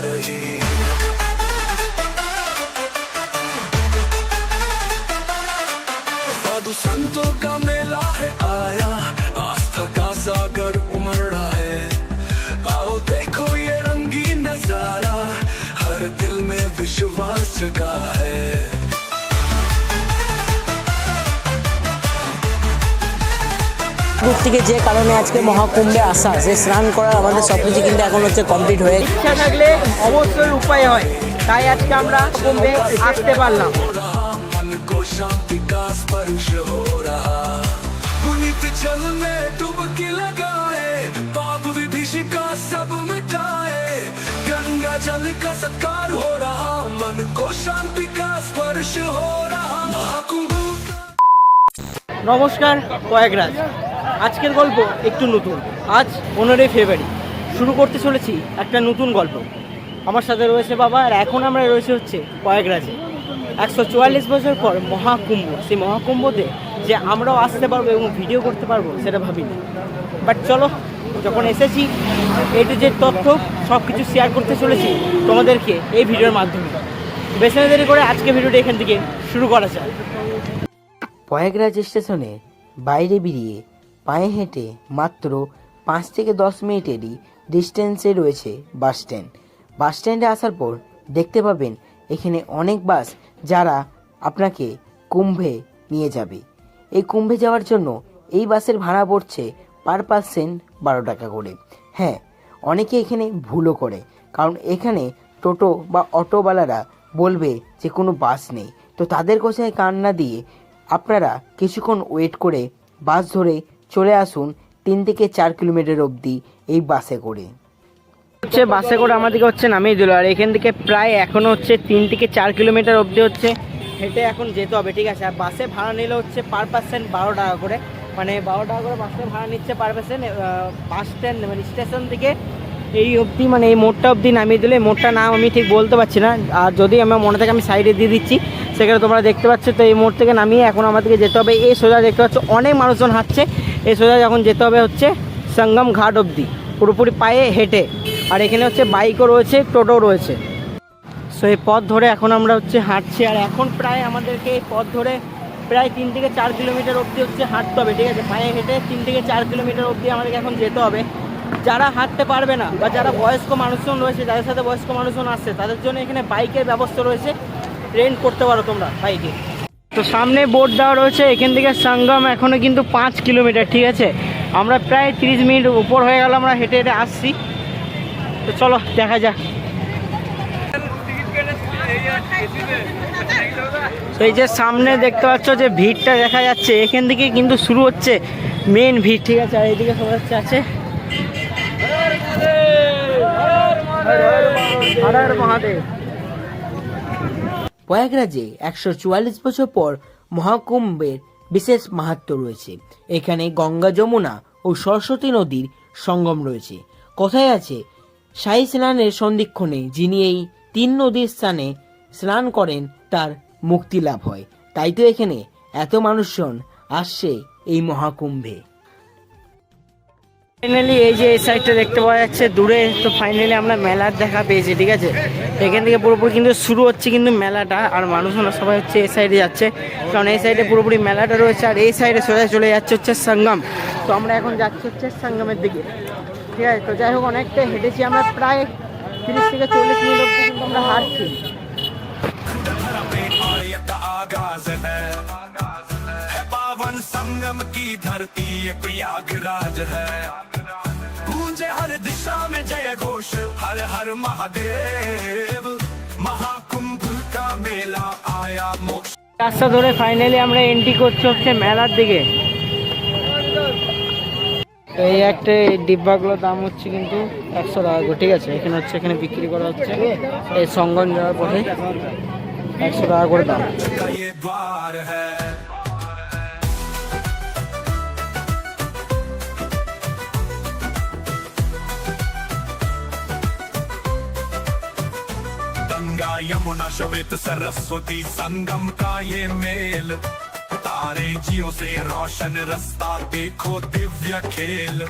रही संतों का मेला है आया आस्था का सागर उमड़ रहा है। आओ देखो ये रंगीन नज़ारा, हर दिल में विश्वास का है। দূর থেকে যে কারণে আজকে মহাকুম্ভে আসা সে স্নান করার আমাদের সব কিছু কিন্তু এখন হচ্ছে কমপ্লিট হয়ে ইচ্ছা থাকলে অবশ্যই উপায় হয় তাই আজকে আমরা কুম্ভে আসতে পারলাম रहा मन को शांति का स्पर्श हो रहा पुनीत जल में डुबकी लगाए पाप विभीषिका सब मिटाए गंगा जल का सत्कार हो रहा मन को शांति का स्पर्श हो रहा महाकुंभ নমস্কার কয়েকরাজ আজকের গল্প একটু নতুন। আজ পনেরোই ফেব্রুয়ারি। শুরু করতে চলেছি একটা নতুন গল্প। আমার সাথে রয়েছে বাবা আর এখন আমরা রয়েছে হচ্ছে কয়েকরাজে একশো চুয়াল্লিশ বছর পর মহাকুম্ভ, সেই মহাকুম্ভতে যে আমরাও আসতে পারব এবং ভিডিও করতে পারব সেটা ভাবিনি। বাট চলো, যখন এসেছি এটি যে তথ্য সব কিছু শেয়ার করতে চলেছি তোমাদেরকে এই ভিডিওর মাধ্যমে। না দেরি করে আজকে ভিডিওটা এখান থেকে শুরু করা যায় প্রয়াগরাজ স্টেশনে বাইরে বেরিয়ে পায়ে হেঁটে মাত্র পাঁচ থেকে দশ মিনিটেরই ডিস্টেন্সে রয়েছে বাস স্ট্যান্ড বাস স্ট্যান্ডে আসার পর দেখতে পাবেন এখানে অনেক বাস যারা আপনাকে কুম্ভে নিয়ে যাবে। এই কুম্ভে যাওয়ার জন্য এই বাসের ভাড়া পড়ছে পার পার্সেন্ট বারো টাকা করে। হ্যাঁ অনেকে এখানে ভুলও করে, কারণ এখানে টোটো বা অটোওয়ালারা বলবে যে কোনো বাস নেই। তো তাদের কোথায় কান না দিয়ে আপনারা কিছুক্ষণ ওয়েট করে বাস ধরে চলে আসুন তিন থেকে চার কিলোমিটার অবধি এই বাসে করে। হচ্ছে, বাসে করে আমাদেরকে হচ্ছে নামিয়ে দিল। আর এখান থেকে প্রায় এখনও হচ্ছে তিন থেকে চার কিলোমিটার অবধি হচ্ছে। হেঁটে এখন যেতে হবে, ঠিক আছে? আর বাসে ভাড়া নিলে হচ্ছে পার পার্সেন্ট বারো টাকা করে। মানে বারো টাকা করে বাসে ভাড়া নিচ্ছে পার পার্সেন্ট বাস স্ট্যান্ড মানে স্টেশন থেকে এই অবধি মানে এই মোড়টা অবধি নামিয়ে দিলে মোড়টা নাম আমি ঠিক বলতে পারছি না। আর যদি আমার মনে থাকে আমি সাইডে দিয়ে দিচ্ছি সেখানে তোমরা দেখতে পাচ্ছ, তো এই মোড় থেকে নামিয়ে এখন আমাদেরকে যেতে হবে। এই সোজা দেখতে পাচ্ছ, অনেক মানুষজন হাঁটছে। এই সোজা যখন যেতে হবে হচ্ছে সঙ্গম ঘাট অবধি। পুরোপুরি পায়ে হেঁটে। আর এখানে হচ্ছে বাইকও রয়েছে টোটো রয়েছে। সো এই পথ ধরে এখন আমরা হচ্ছে হাঁটছি। আর এখন প্রায় আমাদেরকে এই পথ ধরে প্রায় তিন থেকে চার কিলোমিটার অবধি হচ্ছে হাঁটতে হবে, ঠিক আছে? পায়ে হেঁটে তিন থেকে চার কিলোমিটার অবধি আমাদেরকে এখন যেতে হবে। যারা হাঁটতে পারবে না বা যারা বয়স্ক মানুষজন রয়েছে, যাদের সাথে বয়স্ক মানুষজন আসছে, তাদের জন্য এখানে বাইকের ব্যবস্থা রয়েছে। রেন্ট করতে পারো তোমরা বাইকে। তো সামনে বোর্ড দেওয়া রয়েছে, এখান থেকে সঙ্গম এখনও কিন্তু পাঁচ কিলোমিটার, ঠিক আছে? আমরা প্রায় তিরিশ মিনিট উপর হয়ে গেল, আমরা হেঁটে হেঁটে আসছি। তো চলো, দেখা যাক। এই যে সামনে দেখতে পাচ্ছ যে ভিড়টা দেখা যাচ্ছে, এখান থেকে কিন্তু শুরু হচ্ছে মেন ভিড়, ঠিক আছে? আর এইদিকে সবাই আছে। প্রয়াগরাজে একশো চুয়াল্লিশ বছর পর মহাকুম্ভের বিশেষ মাহাত্ম রয়েছে। এখানে গঙ্গা যমুনা ও সরস্বতী নদীর সঙ্গম রয়েছে। কথায় আছে, সাই স্নানের সন্ধিক্ষণে যিনি এই তিন নদীর স্থানে স্নান করেন, তার মুক্তি লাভ হয়। তাই তো এখানে এত মানুষজন আসছে এই মহাকুম্ভে। ফাইনালি এই যে এই সাইডটা দেখতে পাওয়া যাচ্ছে, দূরে তো ফাইনালি আমরা মেলার দেখা পেয়েছি, ঠিক আছে? এখান থেকে পুরোপুরি কিন্তু শুরু হচ্ছে কিন্তু মেলাটা, আর মানুষজন সবাই হচ্ছে এই সাইডে যাচ্ছে। কারণ এই সাইডে পুরোপুরি মেলাটা রয়েছে, আর এই সাইডে সোজা চলে যাচ্ছে হচ্ছে সঙ্গম। তো আমরা এখন যাচ্ছি হচ্ছে সঙ্গমের দিকে, ঠিক আছে? তো যাই হোক, অনেকটা হেঁটেছি আমরা, প্রায় তিরিশ থেকে চল্লিশ মিনিট অব্দি কিন্তু আমরা হাঁটছি। पावन संगम की धरती ये प्रयागराज है गूंजे हर दिशा में जय घोष हर हर महादेव महाकुंभ का मेला आया मोक्ष রাস্তা ধরে ফাইনালি আমরা এন্ট্রি করছি হচ্ছে মেলার দিকে তো এই একটা এই ডিব্বাগুলোর দাম হচ্ছে কিন্তু একশো টাকা করে ঠিক আছে এখানে হচ্ছে এখানে বিক্রি করা হচ্ছে এই সঙ্গম যাওয়ার পথে একশো টাকা করে দাম यमुना श्वेत सरस्वती संगम का ये मेल तारे जियो से रोशन रास्ता देखो दिव्य खेल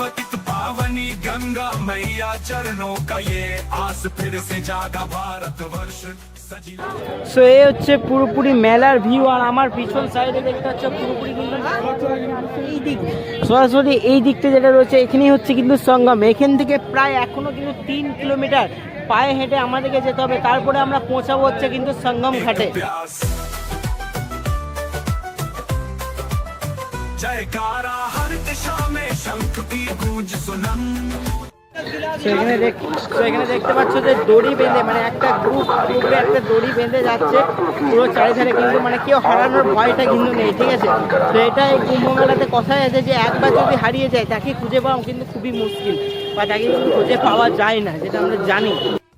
पतित पावनी गंगा मैया चरणों का ये आस फिर से जागा भारत वर्ष सजी সো এই হচ্ছে পুরোপুরি মেলার ভিউ আর আমার পিছন সাইডে দেখতে হচ্ছে পুরোপুরি কিন্তু এই দিক সরাসরি এই দিকটা যেটা রয়েছে এখানেই হচ্ছে কিন্তু সঙ্গম এখান থেকে প্রায় এখনো কিন্তু তিন কিলোমিটার পায়ে হেঁটে আমাদেরকে যেতে হবে তারপরে আমরা পৌঁছাবো হচ্ছে কিন্তু সঙ্গম ঘাটে। সেখানে সেখানে দেখতে পাচ্ছ যে দড়ি বেঁধে মানে একটা গ্রুপ গ্রুপে একটা দড়ি বেঁধে যাচ্ছে। পুরো চারিধারে কিন্তু মানে কেউ হারানোর ভয়টা কিন্তু নেই ঠিক আছে? তো এটা এই কুম্ভমেলাতে কথাই আছে যে একবার যদি হারিয়ে যায় তাকে খুঁজে পাওয়া কিন্তু খুবই মুশকিল বা তাকে কিন্তু খুঁজে পাওয়া যায় না যেটা আমরা জানি।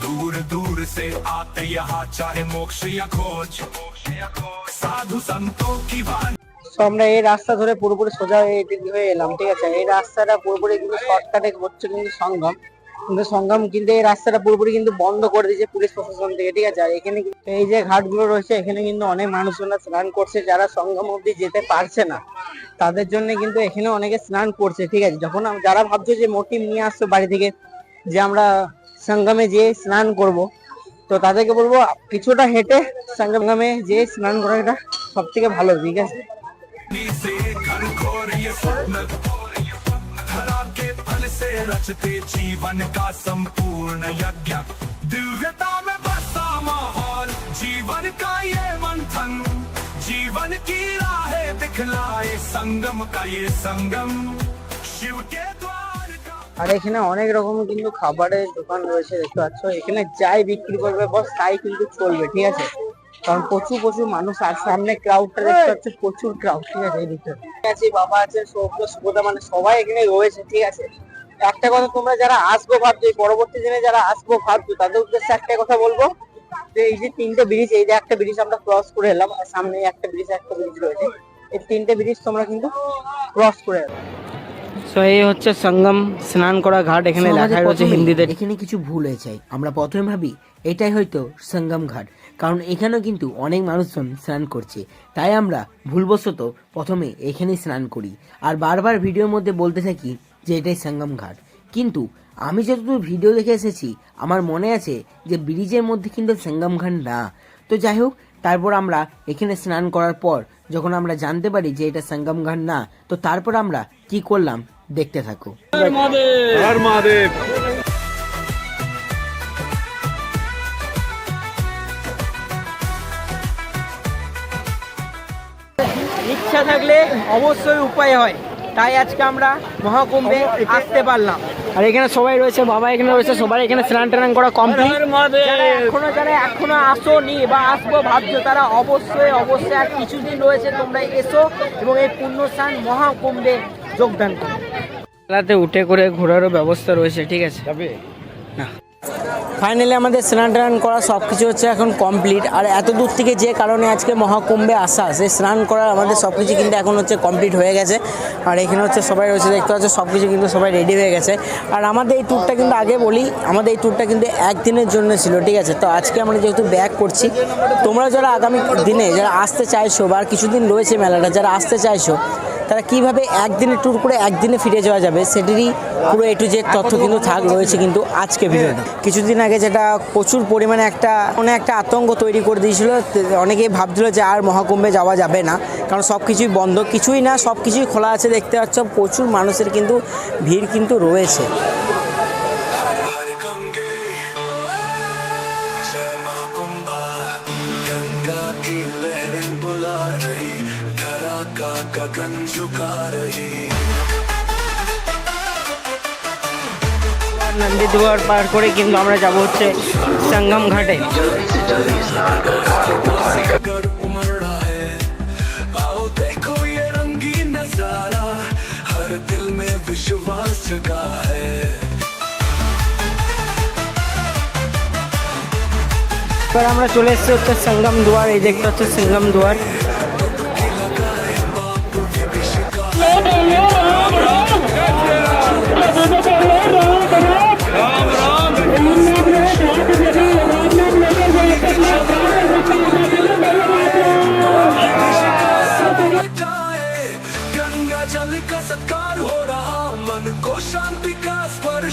दूर दूर से आते यहाँ चाहे मोक्ष या खोज साधु संतों की वाणी তো আমরা এই রাস্তা ধরে পুরোপুরি সোজা হয়ে এদিক হয়ে এলাম ঠিক আছে এই রাস্তাটা পুরোপুরি কিন্তু শর্টকাটে হচ্ছে কিন্তু সঙ্গম কিন্তু সঙ্গম কিন্তু এই রাস্তাটা পুরোপুরি কিন্তু বন্ধ করে দিয়েছে পুলিশ প্রশাসন থেকে ঠিক আছে আর এখানে কিন্তু এই যে ঘাটগুলো রয়েছে এখানে কিন্তু অনেক মানুষজনরা স্নান করছে যারা সঙ্গম অবধি যেতে পারছে না তাদের জন্য কিন্তু এখানে অনেকে স্নান করছে ঠিক আছে যখন আম- যারা ভাবছো যে মোটিভ নিয়ে আসছো বাড়ি থেকে যে আমরা সঙ্গমে যেয়ে স্নান করব তো তাদেরকে বলবো কিছুটা হেঁটে সঙ্গমে যেয়ে স্নান করাটা সব থেকে ভালো ঠিক আছে से घर घोर ये स्वप्न धरा के फल से रचते जीवन का संपूर्ण यज्ञ दिव्यता में बसा माहौल जीवन का ये मंथन जीवन की राहें दिखलाए संगम का ये संगम शिव के द्वार का আর এখানে অনেক রকম কিন্তু খাবারের দোকান রয়েছে, দেখতে পাচ্ছ। এখানে যাই বিক্রি করবে বস তাই কিন্তু চলবে, ঠিক আছে? কারণ প্রচুর প্রচুর মানুষ আর সামনে ক্রাউডটা দেখতে পাচ্ছ, প্রচুর ক্রাউড ঠিক আছে, এই দিকটা। আছে, বাবা আছে সৌভ সুবোধা মানে সবাই এখানে রয়েছে, ঠিক আছে? একটা কথা তোমরা যারা আসব ভাবছ পরবর্তী দিনে যারা আসব ভাবছ, তাদের উদ্দেশ্যে একটা কথা বলব, যে এই যে তিনটে ব্রিজ এই যে একটা ব্রিজ আমরা ক্রস করে এলাম, আর সামনে একটা ব্রিজ একটা ব্রিজ রয়েছে। এই তিনটে ব্রিজ তোমরা কিন্তু ক্রস করে এলো সো এই হচ্ছে সঙ্গম স্নান করা ঘাট এখানে লেখা রয়েছে হিন্দিতে। এখানে কিছু ভুল হয়েছে। আমরা প্রথমে ভাবি এটাই হয়তো সঙ্গম ঘাট। কারণ এখানেও কিন্তু অনেক মানুষজন স্নান করছে। তাই আমরা ভুলবশত প্রথমে এখানেই স্নান করি। আর বারবার ভিডিওর মধ্যে বলতে থাকি যে এটাই সঙ্গম ঘাট। কিন্তু আমি যতদূর ভিডিও দেখে এসেছি আমার মনে আছে যে ব্রিজের মধ্যে কিন্তু সঙ্গম ঘাট না। তো যাই হোক তারপর আমরা এখানে স্নান করার পর যখন আমরা জানতে পারি যে এটা সঙ্গম ঘাট না তো তারপর আমরা কি করলাম? দেখতে থাকো। ইচ্ছা থাকলে অবশ্যই উপায় হয়। তাই আজকে আমরা মহাকুম্ভে আসতে পারলাম। আর এখানে সবাই রয়েছে বাবা এখানে রয়েছে সবাই এখানে স্নান টান করা কমপ্লিট যারা এখনও যারা এখনও আসোনি বা আসব ভাবছ তারা অবশ্যই অবশ্যই আর কিছুদিন রয়েছে তোমরা এসো এবং এই পুণ্যস্থান মহাকুম্ভে যোগদান করো। মেলাতে উঠে করে ঘোরারও ব্যবস্থা রয়েছে ঠিক আছে? না। ফাইনালি আমাদের স্নান টান করা সব কিছু হচ্ছে এখন কমপ্লিট আর এত দূর থেকে যে কারণে আজকে মহাকুম্ভে আসা সেই স্নান করার আমাদের সব কিছু কিন্তু এখন হচ্ছে কমপ্লিট হয়ে গেছে। আর এখানে হচ্ছে সবাই রয়েছে দেখতে পাচ্ছ সব কিছু কিন্তু সবাই রেডি হয়ে গেছে। আর আমাদের এই ট্যুরটা কিন্তু আগে বলি আমাদের এই ট্যুরটা কিন্তু একদিনের জন্য ছিল ঠিক আছে? তো আজকে আমরা যেহেতু ব্যাক করছি তোমরা যারা আগামী দিনে যারা আসতে চাইছো বা কিছুদিন রয়েছে মেলাটা যারা আসতে চাইছো তারা কিভাবে একদিনে ট্যুর করে একদিনে ফিরে যাওয়া যাবে সেটিরই পুরো এটু যে তথ্য কিন্তু থাক রয়েছে কিন্তু আজকে ভিডিওতে কিছুদিন আগে যেটা প্রচুর পরিমাণে একটা অনেক একটা আতঙ্ক তৈরি করে দিয়েছিল তে- অনেকেই ভাবছিল যে আর মহাকুম্ভে যাওয়া যাবে না কারণ সব কিছুই বন্ধ কিছুই না সব কিছুই খোলা আছে দেখতে পাচ্ছ প্রচুর মানুষের কিন্তু ভিড় কিন্তু রয়েছে हर गंगे जय मां कुंभा गंगा की लहरें बुला रही धरा का गगन झुका रही। नंदी द्वार पार करे संगम घाटे नज़ारा। हर दिल में विश्वास पर हमरा चले संगम द्वार संगम द्वार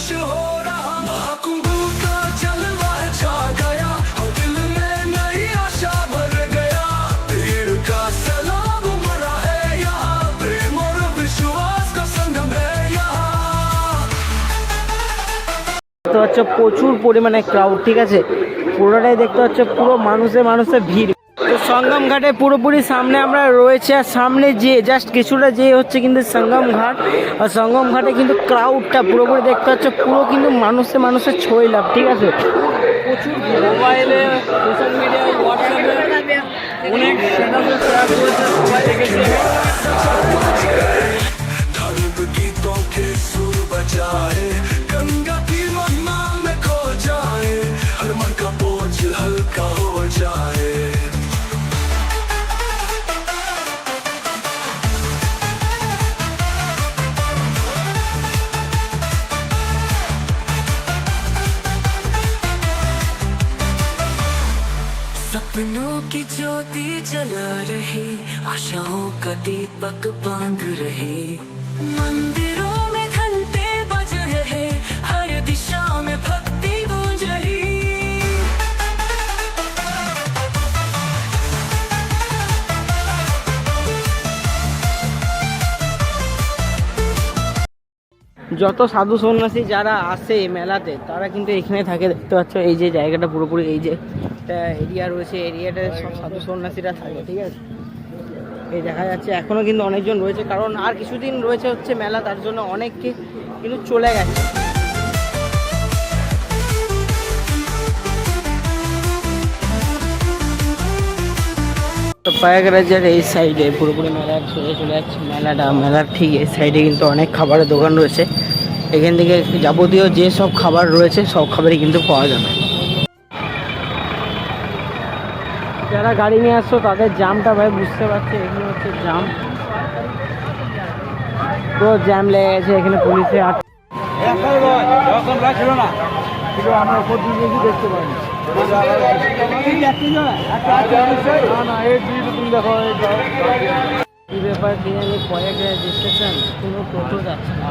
स्पर्श हो रहा महाकुंभ का जलवा छा गया और दिल में नई आशा भर गया भीड़ का सलाब उमड़ा है यहाँ प्रेम और विश्वास का संगम है यहाँ দেখতে পাচ্ছ প্রচুর পরিমাণে ক্রাউড ঠিক আছে পুরোটাই দেখতে পাচ্ছ পুরো মানুষে মানুষে ভিড় তো সঙ্গম ঘাটে পুরোপুরি সামনে আমরা রয়েছে আর সামনে যে জাস্ট কিছুটা যে হচ্ছে কিন্তু সঙ্গম ঘাট। আর সঙ্গম ঘাটে কিন্তু ক্রাউডটা পুরোপুরি দেখতে পাচ্ছ, পুরো কিন্তু মানুষে মানুষের লাভ, ঠিক আছে? মোবাইলে সোশ্যাল হোয়াটসঅ্যাপে অনেক শেয়ার করেছে সবাই দেখেছে। सपनों की ज्योति जला रही आशाओं का दीपक बांध रही मंदिरों में घंटे बज रहे हर दिशा में भक्ति गूंज रही যত সাধু সন্ন্যাসী যারা আসে মেলাতে তারা কিন্তু এখানে থাকে দেখতে পাচ্ছ এই যে জায়গাটা পুরোপুরি এই যে এরিয়া রয়েছে এরিয়াটা সব সাধু সন্ন্যাসীরা থাকে, ঠিক আছে? এই দেখা যাচ্ছে এখনও কিন্তু অনেকজন রয়েছে, কারণ আর কিছুদিন রয়েছে হচ্ছে মেলা, তার জন্য অনেককে কিন্তু চলে গেছে। প্রয়াগরাজের এই সাইডে পুরোপুরি মেলা চলে চলে যাচ্ছে মেলাটা, মেলার ঠিক এই সাইডে কিন্তু অনেক খাবারের দোকান রয়েছে। এখান থেকে যাবতীয় যে সব খাবার রয়েছে, সব খাবারই কিন্তু পাওয়া যাবে। যারা গাড়ি নিয়ে আসছো, তাদের জামটা ভাই বুঝতে পারছে এখানে হচ্ছে জাম। পুরো জ্যাম লেগে গেছে, এখানে পুলিশে আট আমরা উপর কি দেখতে পাইনি ব্যাপার, কি জানি, কয়েক রেজিস্ট্রেশন কোনো টোটো যাচ্ছে না।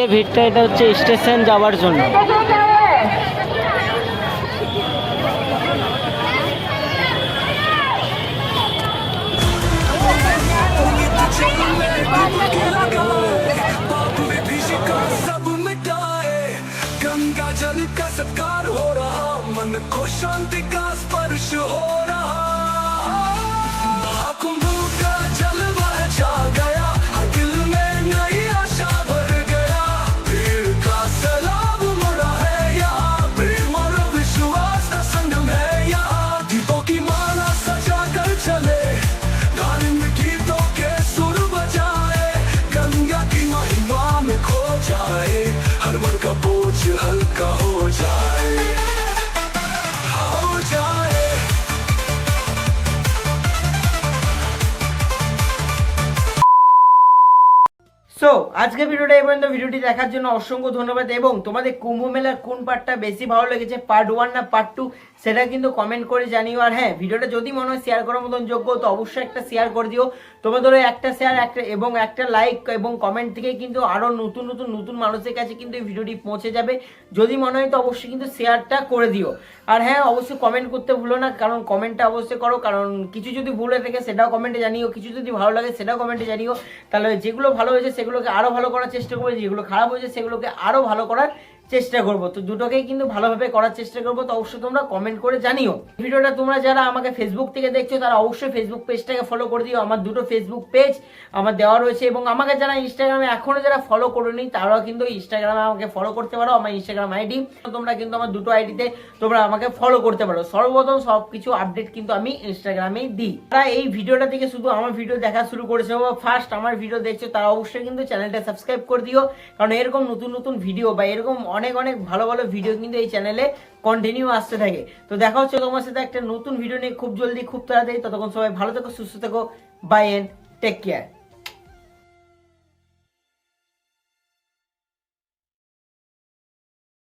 ভিড়টা এটা হচ্ছে স্টেশন যাওয়ার জন্য पाप विभीषि का सब मिटाए गंगा जल का सत्कार हो रहा मन को शांति का स्पर्श हो रहा আজকে ভিডিওটা এই পর্যন্ত। ভিডিওটি দেখার জন্য অসংখ্য ধন্যবাদ এবং তোমাদের কুম্ভ মেলার কোন পার্টটা বেশি ভালো লেগেছে পার্ট ওয়ান না পার্ট টু সেটা কিন্তু কমেন্ট করে জানিও। আর হ্যাঁ ভিডিওটা যদি মনে হয় শেয়ার করার মতন যোগ্য, তো অবশ্যই একটা শেয়ার করে দিও। তোমাদের ওই একটা শেয়ার একটা এবং একটা লাইক এবং কমেন্ট থেকে কিন্তু আরও নতুন নতুন নতুন মানুষের কাছে কিন্তু এই ভিডিওটি পৌঁছে যাবে। যদি মনে হয় তো অবশ্যই কিন্তু শেয়ারটা করে দিও। আর হ্যাঁ অবশ্যই কমেন্ট করতে ভুলো না, কারণ কমেন্টটা অবশ্যই করো, কারণ কিছু যদি ভুলে থাকে সেটাও কমেন্টে জানিও, কিছু যদি ভালো লাগে সেটাও কমেন্টে জানিও। তাহলে যেগুলো ভালো হয়েছে সেগুলোকে আরও ভালো করার চেষ্টা করব যেগুলো খারাপ হয়েছে সেগুলোকে আরও ভালো করার চেষ্টা করব। তো দুটোকেই কিন্তু ভালোভাবে করার চেষ্টা করব। তো অবশ্যই তোমরা কমেন্ট করে জানিও। ভিডিওটা তোমরা যারা আমাকে ফেসবুক থেকে দেখছ, তারা অবশ্যই ফেসবুক পেজটাকে ফলো করে দিও। আমার দুটো ফেসবুক পেজ আমার দেওয়া রয়েছে এবং আমাকে যারা ইনস্টাগ্রামে এখনও যারা ফলো করোনি, তারাও কিন্তু ইনস্টাগ্রামে আমাকে ফলো করতে পারো। আমার ইনস্টাগ্রাম আইডি তোমরা কিন্তু আমার দুটো আইডিতে তোমরা আমাকে ফলো করতে পারো। সর্বপ্রথম সব কিছু আপডেট কিন্তু আমি ইনস্টাগ্রামেই দিই। তারা এই ভিডিওটা থেকে শুধু আমার ভিডিও দেখা শুরু করেছে বা ফার্স্ট আমার ভিডিও দেখছ, তারা অবশ্যই কিন্তু চ্যানেলটা সাবস্ক্রাইব করে দিও। কারণ এরকম নতুন নতুন ভিডিও বা এরকম অনেক অনেক ভালো ভালো ভিডিও কিন্তু এই চ্যানেলে কন্টিনিউ আসতে থাকে। তো দেখা হচ্ছে তোমার সাথে একটা নতুন ভিডিও নিয়ে। খুব জলদি, খুব তাড়াতাড়ি। ততক্ষণ সবাই ভালো থেকো, সুস্থ থেকো। By and take care